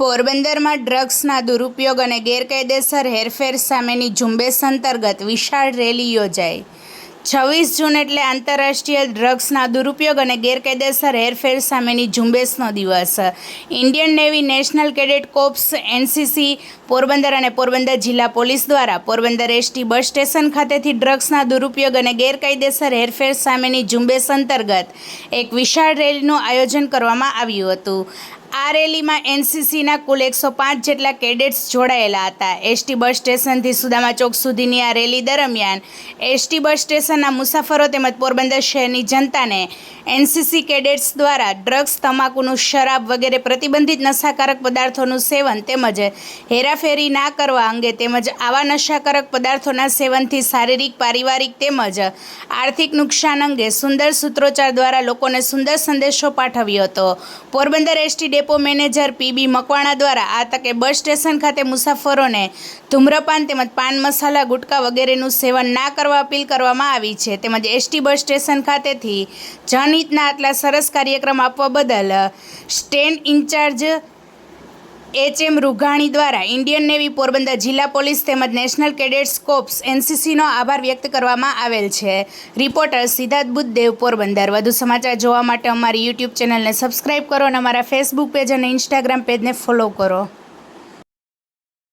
પોરબંદરમાં ડ્રગ્સના દુરુપયોગ અને ગેરકાયદેસર હેરફેર સામેની ઝુંબેશ અંતર્ગત વિશાળ રેલી યોજાઈ. છવ્વીસ જૂન એટલે આંતરરાષ્ટ્રીય ડ્રગ્સના દુરુપયોગ અને ગેરકાયદેસર હેરફેર સામેની ઝુંબેશનો દિવસ. Indian Navy National Cadet Corps, NCC, Porbandar અને પોરબંદર જિલ્લા પોલીસ દ્વારા પોરબંદર એસટી બસ સ્ટેશન ખાતેથી ડ્રગ્સના દુરુપયોગ અને ગેરકાયદેસર હેરફેર સામેની ઝુંબેશ અંતર્ગત એક વિશાળ રેલીનું આયોજન કરવામાં આવ્યું હતું. આ રેલીમાં એનસીસીના કુલ એકસો પાંચ જેટલા કેડેટ્સ જોડાયેલા હતા. એસટી બસ સ્ટેશનથી સુદામા ચોક સુધીની આ રેલી દરમિયાન એસટી બસ સ્ટેશનના મુસાફરો તેમજ પોરબંદર શહેરની જનતાને એનસીસી કેડેટ્સ દ્વારા ડ્રગ્સ, તમાકુનું શરાબ વગેરે પ્રતિબંધિત નશાકારક પદાર્થોનું સેવન તેમજ હેરાફેરી ના કરવા અંગે તેમજ આવા નશાકારક પદાર્થોના સેવનથી શારીરિક, પારિવારિક તેમજ આર્થિક નુકસાન અંગે સુંદર સૂત્રોચ્ચાર દ્વારા લોકોને સુંદર સંદેશો પાઠવ્યો હતો. Porbandar ST depot manager PB Makwana દ્વારા આ તકે બસ સ્ટેશન ખાતે મુસાફરોને ધૂમ્રપાન તેમજ પાન મસાલા, ગુટકા વગેરેનું સેવન ના કરવા અપીલ કરવામાં આવી છે. તેમજ એસટી બસ સ્ટેશન ખાતેથી જનહિતના આટલા સરસ કાર્યક્રમ આપવા બદલ stand incharge H M Rughani દ્વારા ઇન્ડિયન નેવી પોરબંદર જિલ્લા પોલીસ તેમજ નેશનલ કેડેટ્સ કોપ્સ એનસીસીનો આભાર વ્યક્ત કરવામાં આવેલ છે. રિપોર્ટર સિદ્ધાર્થ બુદ્ધદેવ પોરબંદર. વધુ સમાચાર જોવા માટે અમારી યુટ્યુબ ચેનલને સબસ્ક્રાઇબ કરો અને અમારા ફેસબુક પેજ અને ઇન્સ્ટાગ્રામ પેજને ફોલો કરો.